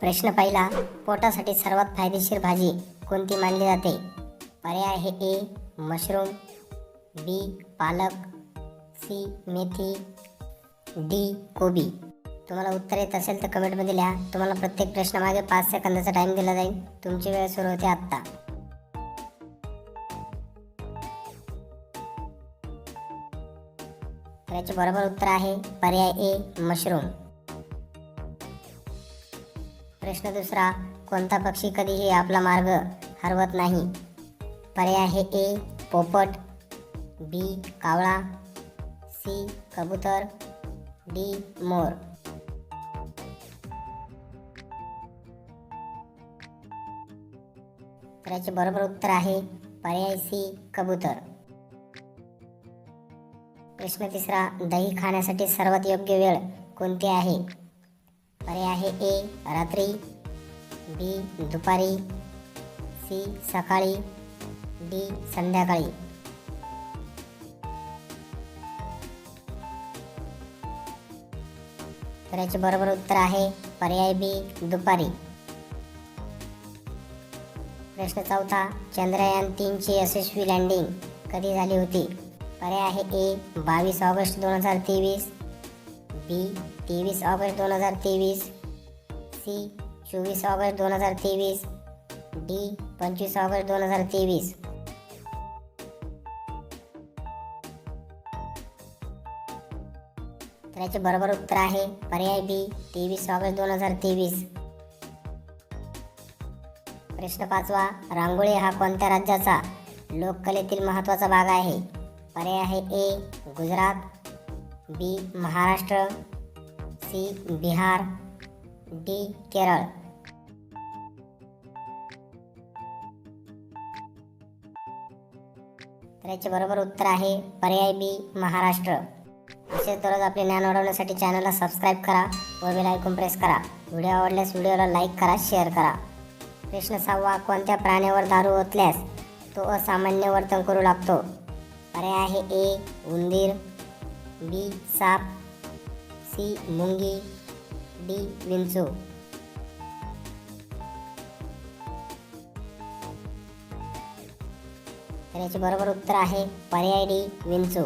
प्रश्न पहिला पोटासाठी सर्वात फायदेशीर भाजी कोणती मानली जाते? पर्याय हे ए मशरूम बी पालक सी मेथी डी कोबी. तुम्हाला उत्तर येत असेल तर कमेंटमध्ये लिहा. तुम्हाला प्रत्येक प्रश्नामागे पाच सेकंदाचा टाइम दिला जाईल. तुमची वेळ सुरू होते आत्ता. तर याचे बरोबर उत्तर आहे पर्याय ए मशरूम. प्रश्न दुसरा कोणता पक्षी कधीही आपला मार्ग हरवत नाही? पर्याय आहे ए पोपट बी कावळा सी कबूतर डी मोर. तर याचे बरोबर उत्तर आहे पर्याय सी कबूतर. प्रश्न तिसरा दही खाण्यासाठी सर्वात योग्य वेळ कोणती आहे? पर्याय आहे ए रात्री बी दुपारी सी सकाळी डी संध्याकाळी. तर याचे बरोबर उत्तर आहे पर्याय बी दुपारी. प्रश्न चौथा चंद्रयान तीनची यशस्वी लँडिंग कधी झाली होती? पर्याय आहे ए बावीस ऑगस्ट दोन हजार तेवीस. बी तेवीस ऑगस्ट दोन हजार तेवीस. सी चोवीस ऑगस्ट दोन हजार तेवीस. डी पंचवीस ऑगस्ट दोन हजार तेवीस. तर याचे बरोबर उत्तर आहे पर्याय बी तेवीस ऑगस्ट दोन हजार तेवीस. प्रश्न पाचवा रांगोळी हा कोणत्या राज्याचा? लोककलेतील महत्त्वाचा भाग आहे. पर्याय आहे A Gujarat. B Maharashtra C Bihar D Kerala. तर याचे बरोबर उत्तर आहे पर्याय बी महाराष्ट्र. असेच दररोज आपले ज्ञान वाढवण्यासाठी चॅनलला सबस्क्राईब करा व बेल आयकॉन प्रेस करा. व्हिडिओ आवडल्यास व्हिडिओला लाईक करा शेअर करा. प्रश्न सहावा कोणत्या प्राण्यावर दारू ओतल्यास तो असामान्य वर्तन करू लागतो? पर्याय आहे ए उंदीर. बी साप सी मुंगी डी विंचू. तर याचे बरोबर उत्तर आहे पर्याय डी विंचू.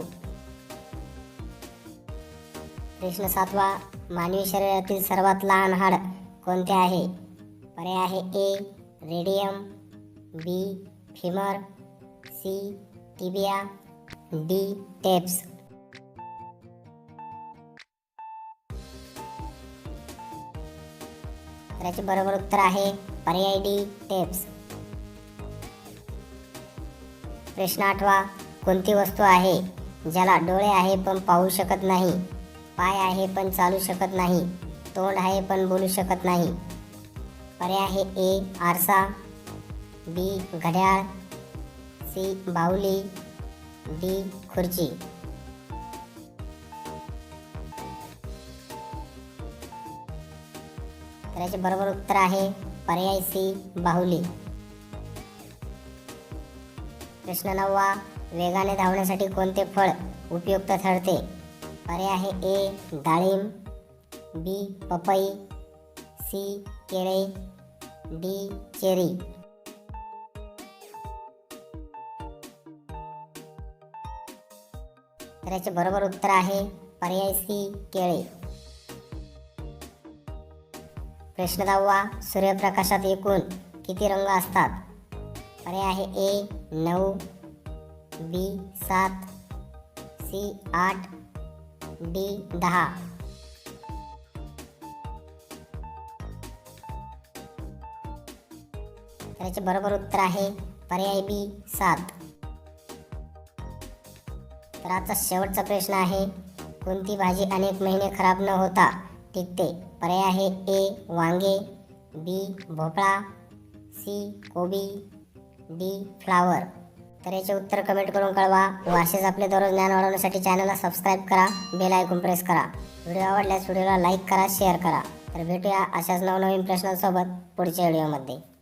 प्रश्न सातवा मानवी शरीरातील सर्वात लहान हाड कोणते आहे? पर्याय आहे A radium B femur C tibia D tapes. तर याचे बरोबर उत्तर आहे. पर्याय डी टेप्स. प्रश्न आठवा कोणती वस्तू आहे ज्याला डोळे आहे पण पाहू शकत नाही पाय आहे पण चालू शकत नाही तोंड आहे पण बोलू शकत नाही? पर्याय आहे ए आरसा बी घड्याळ सी बाहुली डी खुर्ची. तर याचे बरोबर उत्तर आहे पर्याय सी बाहुली. प्रश्न नववा वेगाने धावण्यासाठी कोणते फळ उपयुक्त ठरते? पर्याय आहे ए डाळिंब बी पपई सी केळे डी चेरी. तर याचे बरोबर उत्तर आहे पर्याय सी केळे. प्रश्न दहावा सूर्यप्रकाशात एकूण किती रंग असतात? पर्याय आहे ए नऊ बी सात सी आठ डी दहा. त्याचे बरोबर उत्तर आहे पर्याय बी सात. तर आजचा शेवटचा प्रश्न आहे कोणती भाजी अनेक महिने खराब न होता टिकते. पर्याय आहे ए वांगे बी भोपळा सी कोबी डी फ्लावर. तर याचे उत्तर कमेंट करून कळवा. व असेच आपले दररोज ज्ञान वाढवण्यासाठी चॅनलला सबस्क्राईब करा बेल आयकॉन प्रेस करा. व्हिडिओ आवडल्यास व्हिडिओला लाईक करा शेअर करा. तर भेटूया अशाच नवनवीन प्रश्नांसोबत पुढच्या व्हिडिओमध्ये